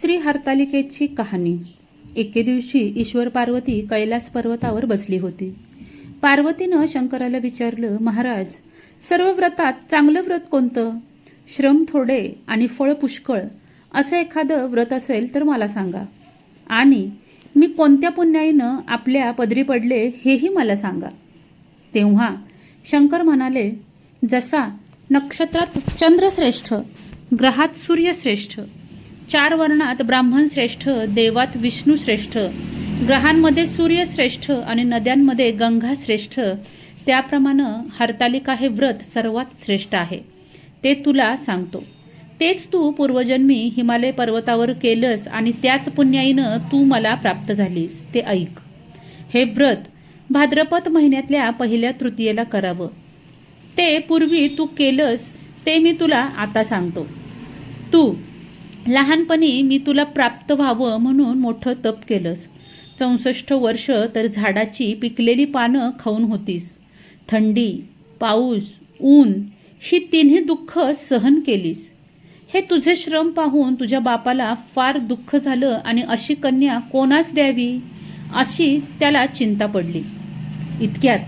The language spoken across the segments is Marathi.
श्री हरतालिकेची कहाणी. एके दिवशी ईश्वर पार्वती कैलास पर्वतावर बसली होती. पार्वतीनं शंकराला विचारलं महाराज सर्व व्रतात चांगलं व्रत कोणतं? श्रम थोडे आणि फळ पुष्कळ. असं एखादं व्रत असेल तर मला सांगा. आणि मी कोणत्या पुण्याईनं आपल्या पदरी पडले हेही मला सांगा. तेव्हा शंकर म्हणाले जसा नक्षत्रात चंद्रश्रेष्ठ ग्रहात सूर्यश्रेष्ठ चार वर्णात ब्राह्मण श्रेष्ठ देवात विष्णू श्रेष्ठ ग्रहांमध्ये सूर्यश्रेष्ठ आणि नद्यांमध्ये गंगा श्रेष्ठ त्याप्रमाणे हरतालिका हे व्रत सर्वात श्रेष्ठ आहे. ते तुला सांगतो. तेच तू पूर्वजन्मी हिमालय पर्वतावर केलंस आणि त्याच पुण्याईनं तू मला प्राप्त झालीस. ते ऐक. हे व्रत भाद्रपद महिन्यातल्या पहिल्या तृतीयेला करावं. ते पूर्वी तू केलंस ते मी तुला आता सांगतो. तू लहानपणी मी तुला प्राप्त व्हावं म्हणून मोठं तप केलंस. चौसष्ट वर्ष तर झाडाची पिकलेली पानं खाऊन होतीस. थंडी पाऊस ऊन ही तिन्ही दुःख सहन केलीस. हे तुझे श्रम पाहून तुझ्या बापाला फार दुःख झालं आणि अशी कन्या कोणास द्यावी? अशी त्याला चिंता पडली. इतक्यात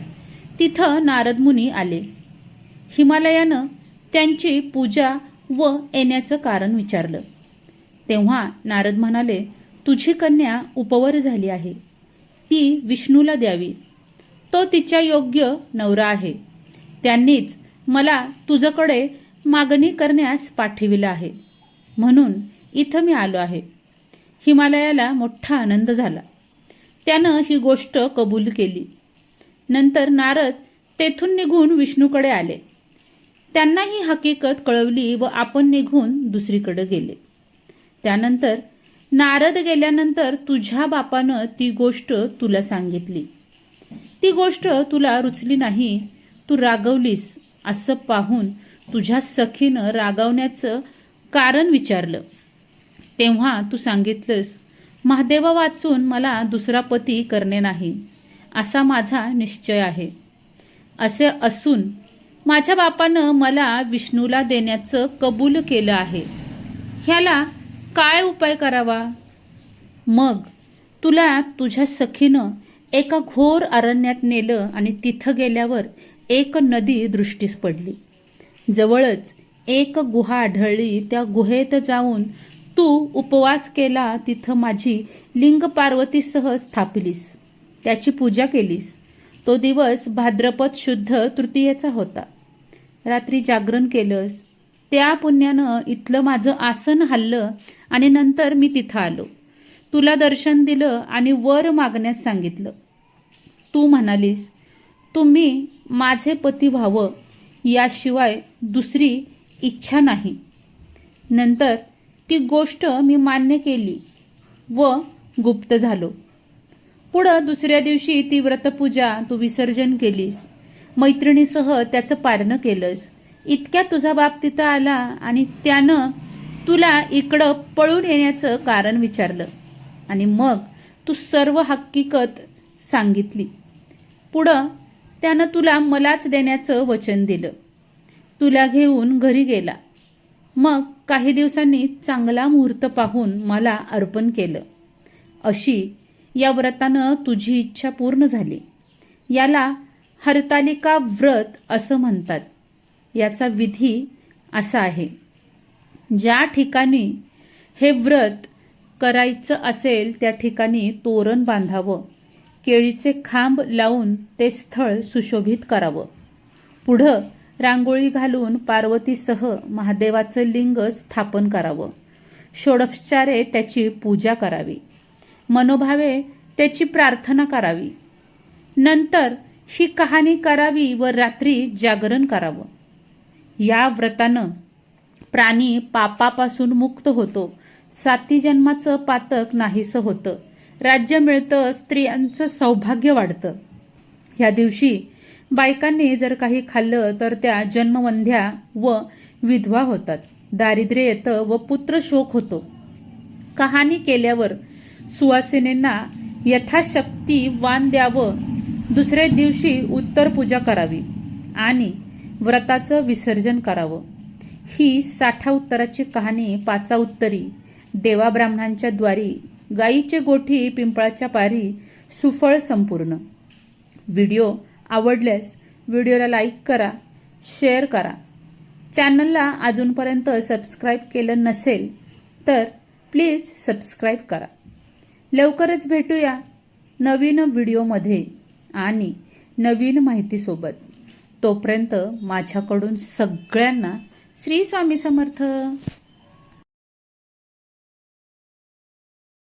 तिथं नारदमुनी आले. हिमालयानं त्यांची पूजा व येण्याचं कारण विचारलं. तेव्हा नारद म्हणाले तुझी कन्या उपवर झाली आहे. ती विष्णूला द्यावी. तो तिच्या योग्य नवरा आहे. त्यांनीच मला तुझ्याकडे मागणी करण्यास पाठविलं आहे. म्हणून इथं मी आलो आहे. हिमालयाला मोठा आनंद झाला. त्यानं ही गोष्ट कबूल केली. नंतर नारद तेथून निघून विष्णूकडे आले. त्यांना ही हकीकत कळवली व आपण निघून दुसरीकडे गेले. त्यानंतर नारद गेल्यानंतर तुझ्या बापानं ती गोष्ट तुला सांगितली. ती गोष्ट तुला रुचली नाही तू रागवलीस असं पाहून तुझ्या सखीनं रागवण्याचं कारण विचारलं. तेव्हा तू सांगितलंस महादेवा वाचून मला दुसरा पती करणे नाही असा माझा निश्चय आहे. असे असून माझ्या बापानं मला विष्णूला देण्याचं कबूल केलं आहे. ह्याला काय उपाय करावा? मग तुला तुझ्या सखीनं एका घोर अरण्यात नेलं आणि तिथं गेल्यावर एक नदी दृष्टीस पडली. जवळच एक गुहा आढळली. त्या गुहेत जाऊन तू उपवास केला तिथं माझी लिंग पार्वतीसह स्थापलीस. त्याची पूजा केलीस. तो दिवस भाद्रपद शुद्ध तृतीयेचा होता. रात्री जागरण केलंस. त्या पुण्यानं इथलं माझं आसन हल्लं आणि नंतर मी तिथं आलो. तुला दर्शन दिलं आणि वर मागण्यास सांगितलं. तू म्हणालीस तुम्ही माझे पती व्हावं याशिवाय दुसरी इच्छा नाही. नंतर ती गोष्ट मी मान्य केली व गुप्त झालो. पुढं दुसऱ्या दिवशी ती व्रतपूजा तू विसर्जन केलीस. मैत्रिणीसह त्याचं पारणं केलंस. इतक्या तुझा बाप तिथं आला आणि त्यानं तुला इकडं पळून येण्याचं कारण विचारलं. आणि मग तू सर्व हकीकत सांगितली. पुढं त्यानं तुला मलाच देण्याचं वचन दिलं. तुला घेऊन घरी गेला. मग काही दिवसांनी चांगला मुहूर्त पाहून मला अर्पण केलं. अशी या व्रतानं तुझी इच्छा पूर्ण झाली. याला हरतालिका व्रत असं म्हणतात. याचा विधी असा आहे. ज्या ठिकाणी हे व्रत करायचं असेल त्या ठिकाणी तोरण बांधावं. केळीचे खांब लावून ते स्थळ सुशोभित करावं. पुढं रांगोळी घालून पार्वतीसह महादेवाचं लिंग स्थापन करावं. षोडपचारे त्याची पूजा करावी. मनोभावे त्याची प्रार्थना करावी. नंतर ही कहाणी करावी व रात्री जागरण करावं. या व्रतानं प्राणी पापापासून मुक्त होतो. साती जन्माचं पातक नाहीसं होतं. राज्य मिळतं स्त्रियांचं सौभाग्य वाढतं. ह्या दिवशी बायकांनी जर काही खाल्लं तर त्या जन्मवंध्या व विधवा होतात. दारिद्र्य येतं व पुत्र शोक होतो. कहाणी केल्यावर सुवासिनींना यथाशक्ती वान द्यावं. दुसऱ्या दिवशी उत्तर पूजा करावी. आणि व्रताचं विसर्जन करावं. ही साठा उत्तराची कहाणी पाचा उत्तरी देवा ब्राह्मणांच्या द्वारी गायीचे गोठी पिंपळाच्या पारी सुफळ संपूर्ण. व्हिडिओ आवडल्यास व्हिडिओला लाईक करा शेअर करा. चॅनलला अजूनपर्यंत सबस्क्राईब केलं नसेल तर प्लीज सबस्क्राईब करा. लवकरच भेटूया नवीन व्हिडिओमध्ये आणि नवीन माहितीसोबत. तोपर्यंत माझ्याकडून सगळ्यांना श्री स्वामी समर्थ.